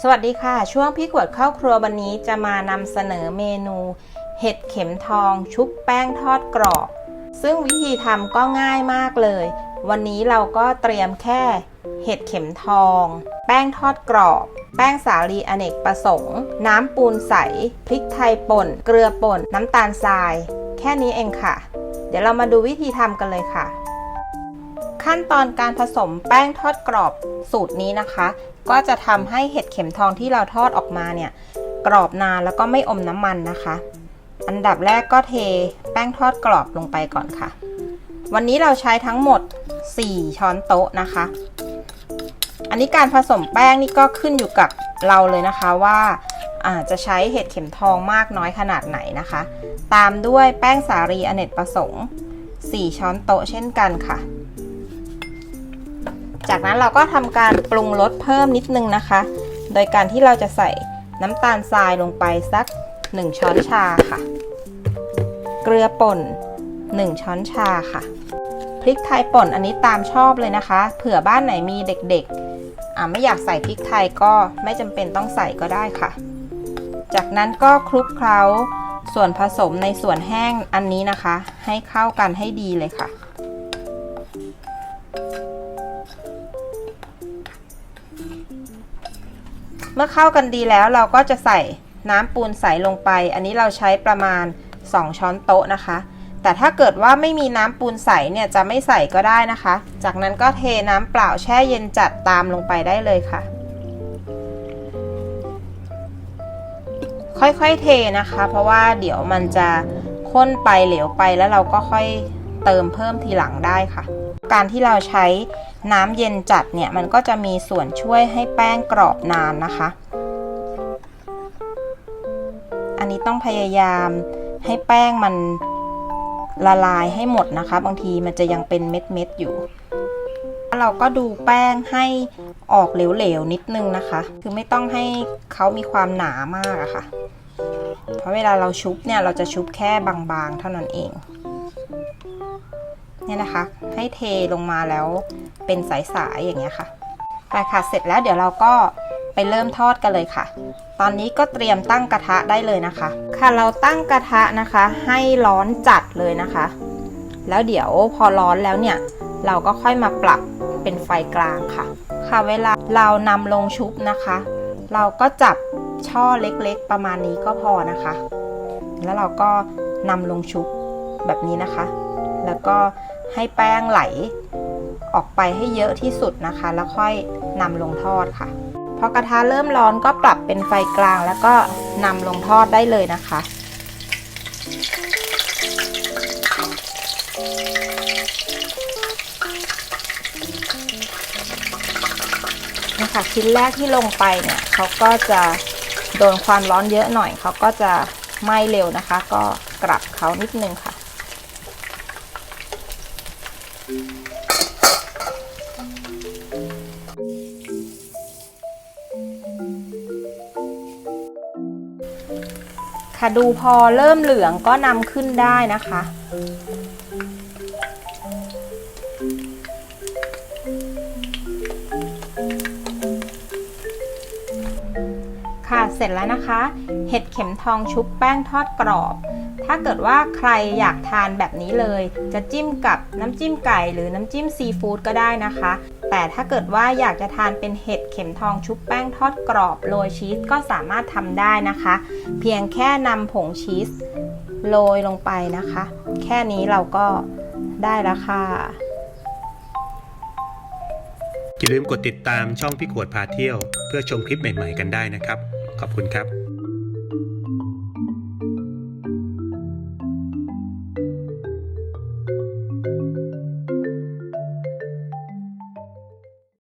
สวัสดีค่ะ ช่วงพี่ขวดเข้าครัววันนี้จะมานำเสนอเมนู เห็ดเข็มทอง ชุบแป้งทอดกรอบ ซึ่งวิธีทำก็ง่ายมากเลย วันนี้เราก็เตรียมแค่ เห็ดเข็มทอง แป้งทอดกรอบ แป้งสาลีอเนกประสงค์ น้ำปูนใส พริกไทยป่น เกลือป่น น้ำตาลทราย แค่นี้เองค่ะ เดี๋ยวเรามาดูวิธีทำกันเลยค่ะ ขั้นตอนการผสมแป้งทอดกรอบสูตรนี้นะคะ ก็จะทำให้เห็ดเข็มทองที่เราทอดออกมาเนี่ย กรอบนานแล้วก็ไม่อมน้ำมันนะคะ อันดับแรกก็เทแป้งทอดกรอบลงไปก่อนค่ะ วันนี้เราใช้ทั้งหมด 4 ช้อนโต๊ะนะคะ อันนี้การผสมแป้งนี่ก็ขึ้นอยู่กับเราเลยนะคะว่าอาจะใช้เห็ดเข็มทองมากน้อยขนาดไหนนะคะ ตามด้วยแป้งสาลีอเนกประสงค์ 4 ช้อนโต๊ะเช่นกันค่ะ จากนั้นเราก็ทำการปรุงรสเพิ่มนิดนึงนะคะ โดยการที่เราจะใส่น้ำตาลทรายลงไปสัก 1 ช้อนชาค่ะ เกลือป่น 1 ช้อนชาค่ะ พริกไทยป่นอันนี้ตามชอบเลยนะคะ เผื่อบ้านไหนมีเด็กๆอ่าไม่อยากใส่พริกไทยก็ไม่จำเป็นต้องใส่ก็ได้ค่ะ จากนั้นก็คลุกเคล้าส่วนผสมในส่วนแห้งอันนี้นะคะ ให้เข้ากันให้ดีเลยค่ะ เมื่อเข้ากันดีแล้วเราก็จะใส่น้ำปูนใสลงไป อันนี้เราใช้ประมาณ 2 ช้อนโต๊ะนะคะ แต่ถ้าเกิดว่าไม่มีน้ำปูนใสเนี่ยจะไม่ใส่ก็ได้นะคะ จากนั้นก็เทน้ำเปล่าแช่เย็นจัดตามลงไปได้เลยค่ะ ค่อยๆเทนะคะ เพราะว่าเดี๋ยวมันจะข้นไปเหลวไปแล้วเราก็ค่อย เติมเพิ่มทีหลังได้ค่ะ การที่เราใช้น้ำเย็นจัดเนี่ยมันก็จะมีส่วนช่วยให้แป้งกรอบนานนะคะ อันนี้ต้องพยายามให้แป้งมันละลายให้หมดนะคะ บางทีมันจะยังเป็นเม็ดๆอยู่เราก็ดูแป้งให้ออกเหลวๆนิดนึงนะคะ คือไม่ต้องให้เขามีความหนามากอะค่ะ เพราะเวลาเราชุบเนี่ยเราจะชุบแค่บางๆ เท่านั้นเอง เนี่ยนะคะ ให้เทลงมาแล้วเป็นสายๆอย่างเงี้ยค่ะไปค่ะเสร็จแล้วเดี๋ยวเราก็ไปเริ่มทอดกันเลยค่ะ ตอนนี้ก็เตรียมตั้งกระทะได้เลยนะคะ ค่ะเราตั้งกระทะนะคะ ให้ร้อนจัดเลยนะคะ แล้วเดี๋ยวพอร้อนแล้วเนี่ย เราก็ค่อยมาปรับเป็นไฟกลางค่ะ ค่ะเวลาเรานำลงชุบนะคะ เราก็จับช่อเล็กๆ ประมาณนี้ก็พอนะคะ แล้วเราก็นำลงชุบแบบนี้นะคะ แล้วก็ให้แป้งไหลออกไปให้เยอะที่สุดนะคะ แล้วค่อยนำลงทอดค่ะ พอกระทะเริ่มร้อนก็ปรับเป็นไฟกลางแล้วก็นำลงทอดได้เลยนะคะ นะคะชิ้นแรกที่ลงไปเนี่ยเขาก็จะโดนความร้อนเยอะหน่อย เขาก็จะไหม้เร็วนะคะ ก็กลับเขานิดนึงค่ะ ค่ะดูพอเริ่มเหลืองก็นำขึ้นได้นะคะ ค่ะเสร็จแล้วนะคะ เห็ดเข็มทองชุบแป้งทอดกรอบ ถ้าเกิดว่าใครอยากทานแบบนี้เลย จะจิ้มกับน้ำจิ้มไก่หรือน้ำจิ้มซีฟู้ดก็ได้นะคะ แต่ถ้าเกิดว่าอยากจะทานเป็นเห็ดเข็มทองชุบแป้งทอดกรอบโรยชีสก็สามารถทำได้นะคะ เพียงแค่นำผงชีสโรยลงไปนะคะ แค่นี้เราก็ได้แล้วค่ะอย่าลืมกดติดตามช่องพี่ขวดพาเที่ยว เพื่อชมคลิปใหม่ ๆ กันได้นะครับ ขอบคุณครับ